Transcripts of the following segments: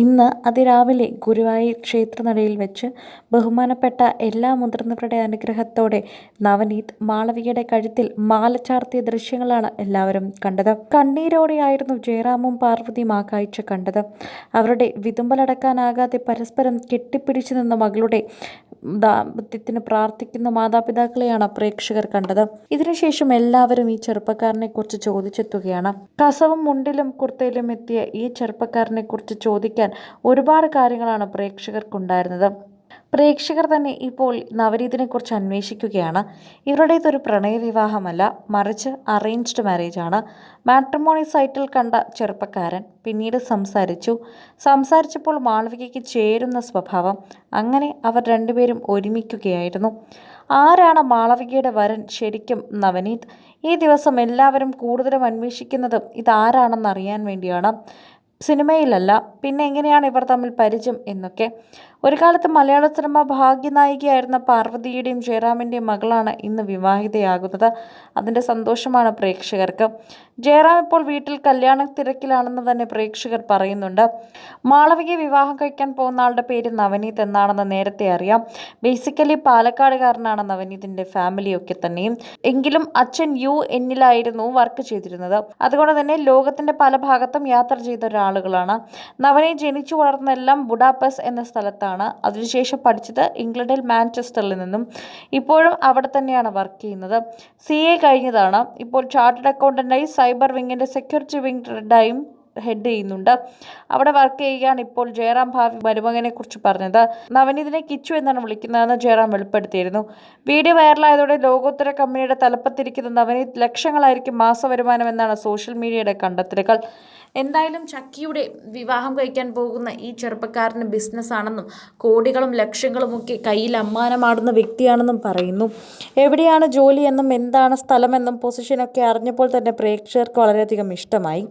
ഇന്ന് അതിരാവിലെ ഗുരുവായൂർ ക്ഷേത്രനടയിൽ വെച്ച് ബഹുമാനപ്പെട്ട എല്ലാ മുതിർന്നവരുടെ അനുഗ്രഹത്തോടെ നവനീത് മാളവികയുടെ കഴുത്തിൽ മാല ചാർത്തിയ ദൃശ്യങ്ങളാണ് എല്ലാവരും കണ്ടത്. കണ്ണീരോടെയായിരുന്നു ജയറാമും പാർവതിയും ആ കാഴ്ച കണ്ടത്. അവരുടെ വിതുമ്പലടക്കാനാകാതെ പരസ്പരം കെട്ടിപ്പിടിച്ചു നിന്ന മകളുടെ ദാമ്പത്യത്തിന് പ്രാർത്ഥിക്കുന്ന മാതാപിതാക്കളെയാണ് പ്രേക്ഷകർ കണ്ടത്. ഇതിനുശേഷം എല്ലാവരും ഈ ചെറുപ്പക്കാരനെ കുറിച്ച് ചോദിച്ചെത്തുകയാണ്. കസവും മുണ്ടിലും കുർത്തയിലും എത്തിയ ഈ ചെറുപ്പക്കാരനെ കുറിച്ച് ചോദിക്കാൻ ഒരുപാട് കാര്യങ്ങളാണ് പ്രേക്ഷകർക്കുണ്ടായിരുന്നത്. പ്രേക്ഷകർ തന്നെ ഇപ്പോൾ നവരീതിനെക്കുറിച്ച് അന്വേഷിക്കുകയാണ്. ഇവരുടേതൊരു പ്രണയവിവാഹമല്ല മറിച്ച് അറേഞ്ച്ഡ് മാരേജ് ആണ്. മാട്രിമോണി സൈറ്റിൽ കണ്ട ചെറുപ്പക്കാരൻ പിന്നീട് സംസാരിച്ചു. സംസാരിച്ചപ്പോൾ മാളവികയ്ക്ക് ചേരുന്ന സ്വഭാവം അങ്ങനെ അവർ രണ്ടുപേരും ഒരുമിക്കുകയായിരുന്നു. ആരാണ് മാളവികയുടെ വരൻ ശരിക്കും നവനീത്? ഈ ദിവസം എല്ലാവരും കൂടുതലും അന്വേഷിക്കുന്നതും ഇതാരാണെന്ന് അറിയാൻ വേണ്ടിയാണ്. സിനിമയിലല്ല പിന്നെ എങ്ങനെയാണ് ഇവർ തമ്മിൽ പരിചയം എന്നൊക്കെ. ഒരു കാലത്ത് മലയാള സിനിമ ഭാഗ്യനായികയായിരുന്ന പാർവതിയുടെയും ജയറാമിന്റെയും മകളാണ് ഇന്ന് വിവാഹിതയാകുന്നത്. അതിന്റെ സന്തോഷമാണ് പ്രേക്ഷകർക്ക്. ജയറാം ഇപ്പോൾ വീട്ടിൽ കല്യാണ തിരക്കിലാണെന്ന് തന്നെ പ്രേക്ഷകർ പറയുന്നുണ്ട്. മാളവിക വിവാഹം കഴിക്കാൻ പോകുന്ന ആളുടെ പേര് നവനീത് എന്നാണെന്ന് നേരത്തെ അറിയാം. ബേസിക്കലി പാലക്കാടുകാരനാണ് നവനീതിന്റെ ഫാമിലിയൊക്കെ തന്നെയും. എങ്കിലും അച്ഛൻ യു എന്നിലായിരുന്നു വർക്ക് ചെയ്തിരുന്നത്. അതുകൊണ്ട് തന്നെ ലോകത്തിന്റെ പല ഭാഗത്തും യാത്ര ചെയ്ത ഒരാളുകളാണ് നവനെ ജനിച്ചു വളർന്നതെല്ലാം ബുഡാപസ് എന്ന സ്ഥലത്താണ്. അതിനുശേഷം പഠിച്ചത് ഇംഗ്ലണ്ടിൽ മാഞ്ചസ്റ്ററിൽ നിന്നും. ഇപ്പോഴും അവിടെ തന്നെയാണ് വർക്ക് ചെയ്യുന്നത്. സി എ കഴിഞ്ഞതാണ്. ഇപ്പോൾ ചാർട്ടേഡ് അക്കൗണ്ടന്റായി സൈബർ വിങ്ങിന്റെ സെക്യൂരിറ്റി ഹെഡായും ഹെഡ് ചെയ്യുന്നുണ്ട്. അവിടെ വർക്ക് ചെയ്യുകയാണ് ഇപ്പോൾ ജയറാം ഭാവി മരുമകനെ കുറിച്ച് പറഞ്ഞത്. നവനീതിനെ കിച്ചു എന്നാണ് വിളിക്കുന്നതെന്ന് ജയറാം വെളിപ്പെടുത്തിയിരുന്നു. വീഡിയോ വൈറലായതോടെ ലോകോത്തര കമ്പനിയുടെ തലപ്പത്തിരിക്കുന്ന നവനീത് ലക്ഷങ്ങളായിരിക്കും മാസവരുമാനം എന്നാണ് സോഷ്യൽ മീഡിയയുടെ കണ്ടെത്തലുകൾ. എന്തായാലും ചക്കിയുടെ വിവാഹം കഴിക്കാൻ പോകുന്ന ഈ ചെറുപ്പക്കാരന് ബിസിനസ്സാണെന്നും കോടികളും ലക്ഷങ്ങളും ഒക്കെ കയ്യിൽ അമ്മാനമാടുന്ന വ്യക്തിയാണെന്നും പറയുന്നു. എവിടെയാണ് ജോലി എന്നും എന്താണ് സ്ഥലമെന്നും പൊസിഷനൊക്കെ അറിഞ്ഞപ്പോൾ തന്നെ പ്രേക്ഷകർക്ക് വളരെയധികം ഇഷ്ടമായി.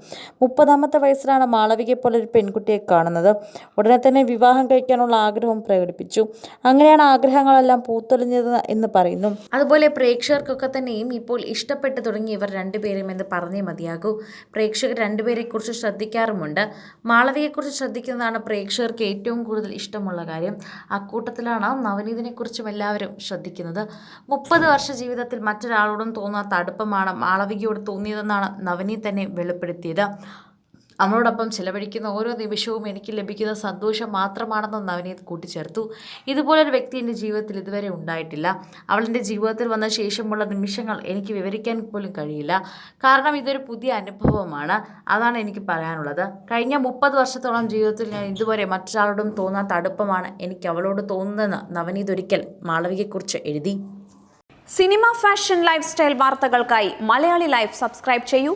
മുപ്പതാമത്തെ വയസ്സിലാണ് മാളവികയെ പോലെ ഒരു പെൺകുട്ടിയെ കാണുന്നത്. ഉടനെ തന്നെ വിവാഹം കഴിക്കാനുള്ള ആഗ്രഹം പ്രകടിപ്പിച്ചു. അങ്ങനെയാണ് ആഗ്രഹങ്ങളെല്ലാം പൂത്തൊളിഞ്ഞത് എന്ന് പറയുന്നു. അതുപോലെ പ്രേക്ഷകർക്കൊക്കെ തന്നെയും ഇപ്പോൾ ഇഷ്ടപ്പെട്ടു തുടങ്ങി ഇവർ രണ്ടുപേരും എന്ന് പറഞ്ഞേ മതിയാകൂ. പ്രേക്ഷകർ രണ്ടുപേരെക്കുറിച്ച് ശ്രദ്ധിക്കാറുമുണ്ട്. മാളവിയെക്കുറിച്ച് ശ്രദ്ധിക്കുന്നതാണ് പ്രേക്ഷകർക്ക് ഏറ്റവും കൂടുതൽ ഇഷ്ടമുള്ള കാര്യം. അക്കൂട്ടത്തിലാണ് നവനീതിനെക്കുറിച്ചും എല്ലാവരും ശ്രദ്ധിക്കുന്നത്. മുപ്പത് വർഷ ജീവിതത്തിൽ മറ്റൊരാളോടും തോന്നാത്ത അടുപ്പമാണ് മാളവികയോട് തോന്നിയതെന്നാണ് നവനീത് തന്നെ വെളിപ്പെടുത്തിയത്. അവളോടൊപ്പം ചിലവഴിക്കുന്ന ഓരോ നിമിഷവും എനിക്ക് ലഭിക്കുന്ന സന്തോഷം മാത്രമാണെന്ന് നവനീത് കൂട്ടിച്ചേർത്തു. ഇതുപോലൊരു വ്യക്തി എന്റെ ജീവിതത്തിൽ ഇതുവരെ ഉണ്ടായിട്ടില്ല. അവളെന്റെ ജീവിതത്തിൽ വന്ന ശേഷമുള്ള നിമിഷങ്ങൾ എനിക്ക് വിവരിക്കാൻ പോലും കഴിയില്ല. കാരണം ഇതൊരു പുതിയ അനുഭവമാണ്. അതാണ് എനിക്ക് പറയാനുള്ളത്. കഴിഞ്ഞ മുപ്പത് വർഷത്തോളം ജീവിതത്തിൽ ഞാൻ ഇതുവരെ മറ്റൊരാളോടും തോന്നാത്ത അടുപ്പമാണ് എനിക്ക് അവളോട് തോന്നുന്നതെന്ന് നവനീത് ഒരിക്കൽ മാളവികയെക്കുറിച്ച് എഴുതി. സിനിമ ഫാഷൻ ലൈഫ് സ്റ്റൈൽ വാർത്തകൾക്കായി മലയാളി ലൈഫ് സബ്സ്ക്രൈബ് ചെയ്യൂ.